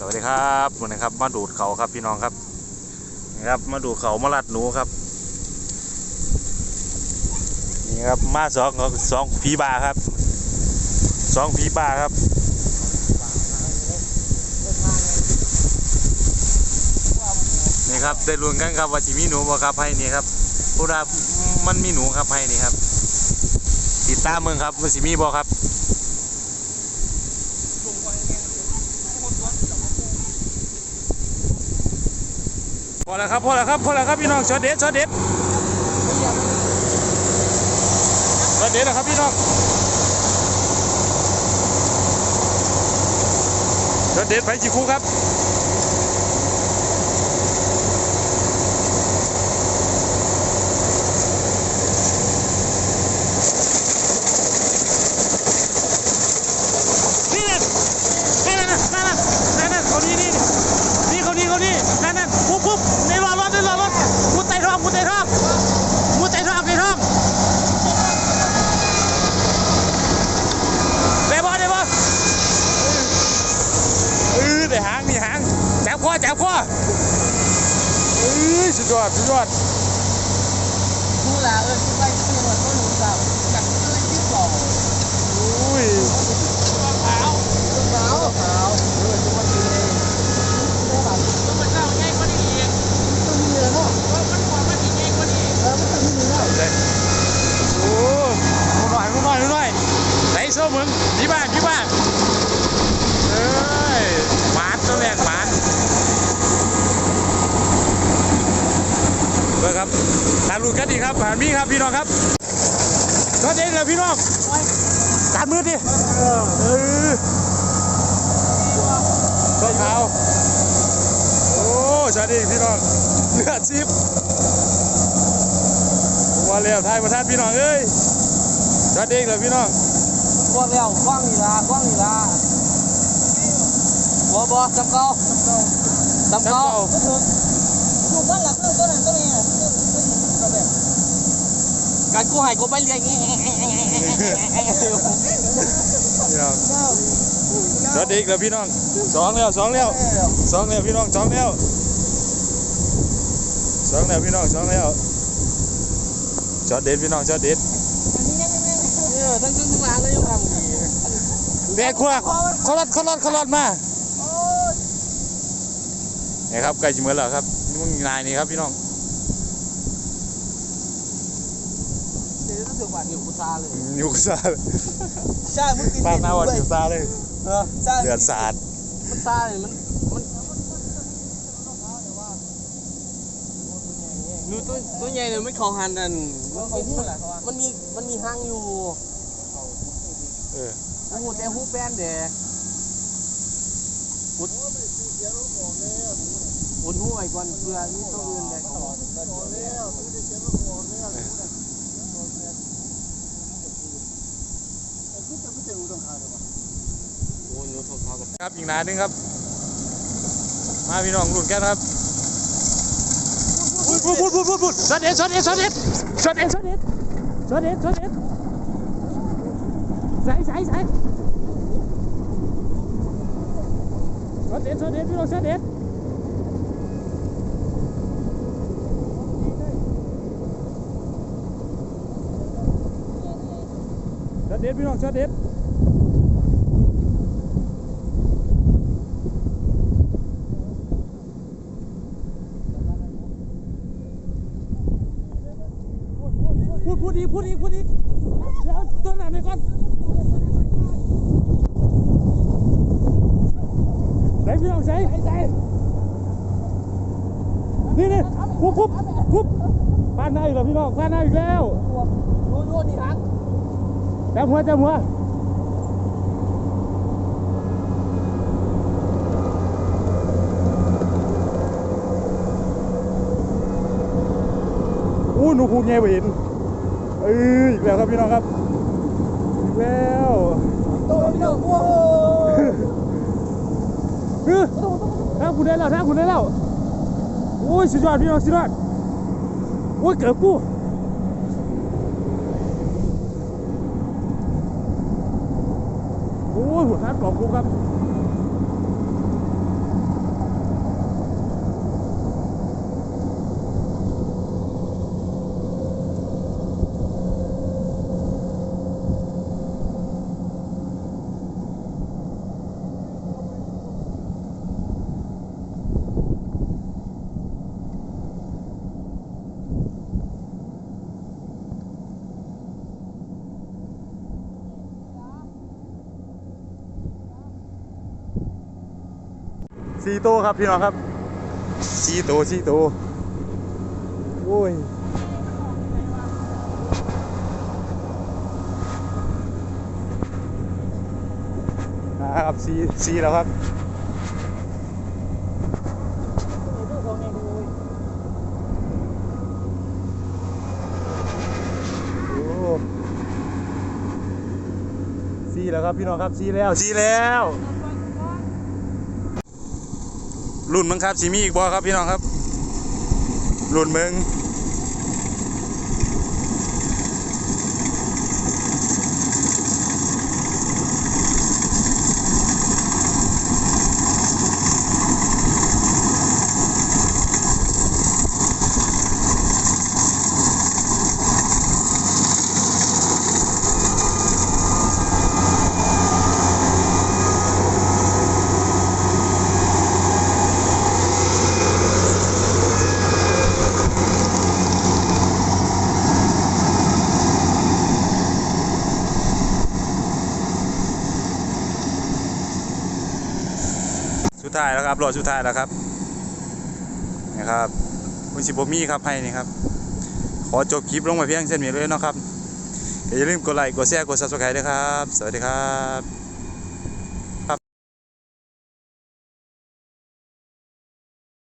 สวัสดีครับวันนี้ครับ มาดูดเขาครับพี่น้องครับนี่ครับ มาดูดเขามาลัดหนูครับนี่ครับมาสองสองผีบาครับสองผีบาครับนี่ครับได้ลุ้นกันครับว่าจะมีหนูบ่ครับให้นี่ครับพูดว่ามันมีหนูครับให้นี่ครับติดตามเมืองครับมันสิมีบ่ครับ พอแล้วครับพอแล้วครับพอแล้วครับพี่น้องช็อตเด็ดช็อตเด็ดช็อตเด็ดนะครับพี่น้องช็อตเด็ดไปจีคูครับนี่นั่นนี่นั่นนั่นนั่นนั่นนั่นเขาดีนี่นี่เขาดีเขาดีนั่นนั่นปุ๊บปุ๊บในรอรถในรอรถมุดไต่ท้องมุดไต่ท้องมุดไต่ท้องไต่ท้องได้บ่ได้บ่ เออได้หางนี่หางจับคอจับคอเอ้ยสุดยอดสุดยอดดูแลเออที่ไปที่นี่มันก็รู้จักจากอะไรที่สองอุ้ยขาวขาวขาวเออจะมาดีเลยต้องมาเข้าง่ายกว่านี้อีกต้องมีเลยเนาะว่ามันบอกว่าดีง่ายกว่านี้เออมันต้องมีแล้วโอ้หน่อยหน่อยหน่อยไหนโซ่มึงพี่บ้านพี่บ้านเอ้ยหมานตัวแรกหมานเบอร์ ครับตามรูกันดีครับผ่านมีครับพี่น้องครับก็เด็นเลยพี่น้องการมือดิเออก็ขาวโอ้สวัสดีพี่น้องเลือดซิบว่าเร็วไทยประทานพี่น้องเอ้ยสวัสดีเลยพี่น้องกว้างแล้วกว้างนี่ละกว้างนี่ละบ่บ่จำเก่าจำเก่าถูกบ้านหลังตัวนั้นตัวนี้ การกู้ให้กูไปเรียนงี้พี่น้องสวัสดีเลยพี่น้องสองแล้วสองแล้วสองแล้วพี่น้องสองแล้วสองแล้วพี่น้องสองแล้วจอดเด็ดพี่น้องจอดเด็ดเออทั้งทั้งทั้งร้านก็ยังทำดีแบกขวาเขารถเขารถเขารถมานี่ครับใกล้จะเหมือนแล้วครับนี่มึงนายนี่ครับพี่น้อง เดี๋ยวรู้สึกว่าหิวกุซาเลยอยู่ซาใช่มึงกินปากหน้าวันอยู่ซาเลยเออใช่เดือดสาดมันซาเลยมันมันดูตัวตัวใหญ่เนี่ยไม่เขาหันนั่นมันมันมีมันมีหางอยู่เออหูแต่หูแป้นเด้อุดอุดหูไว้ก่อนเพื่อมีตัวอื่นได้เขาโอ้ยหนูทองเท้ากับ ครับอีกนานนึงครับ มาพี่น้องรุ่นกันครับพูดพูดพูดพูดพูดพูดช็อตเด็ดช็อตเด็ดช็อตเด็ดช็อตเด็ดช็อตเด็ดช็อตเด็ดช็อตเด็ดใส่ใส่ใส่ช็อตเด็ดช็อตเด็ดพี่น้องช็อตเด็ดช็อตเด็ดพี่น้องช็อตเด็ด พูดอีกพูดอีกพูดอีกเดี๋ยวต้นหนาไปก่อนใส่พี่น้องใส่ใส่นี่นี่ปุ๊บปุ๊บปุ๊บบ้านหน้าอีกแล้วพี่น้องบ้านหน้าอีกแล้วดูดูนี่ฮักจับหัวจับหัวอู้หนูพูดไงไปเห็น อ้ยอีกแล้วครับพี่น้องครับอีกแล้วตัวพี่น้องโอ้เฮ้ยถ้าคุณได้แล้วถ้าคุณได้แล้วโอ้ยสุดยอดพี่น้องสุดยอดโอ้ยเกือบกูโอ้ยหัวท้านกรอบกูครับ สี่ตัวครับพี่น้องครับสี่ตัวสี่ตัวโอ้ยนะครับสี่สี่แล้วครับโอ้ซีแล้วครับพี่น้องครับซีแล้วซีแล้ว รุ่นมึงครับสีมีอีกบ่ครับพี่น้องครับรุ่นมึง ท้ายแล้วครับรอดสุดท้ายแล้วครับนะครับคุณสิบมีครับให้นี่ครับ ขอจบคลิปลงไปเพียงเช่นนี้เลยนะครับอย่าลืมกดไลค์กดแชร์กดซับสไครต์ด้วยครับ สวัสดีครับ